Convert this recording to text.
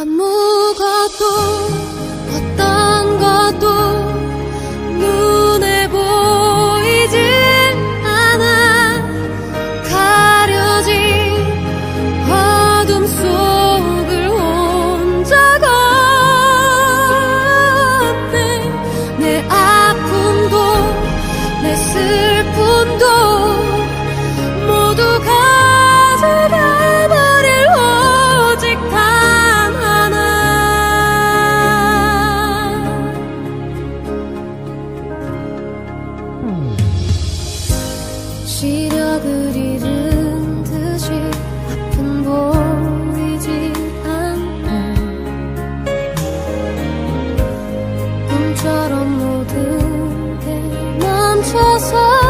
아무것도 어떤 것도 시력을 잃은 듯이 아픈 보이지 않고 꿈처럼 모든 게 멈춰서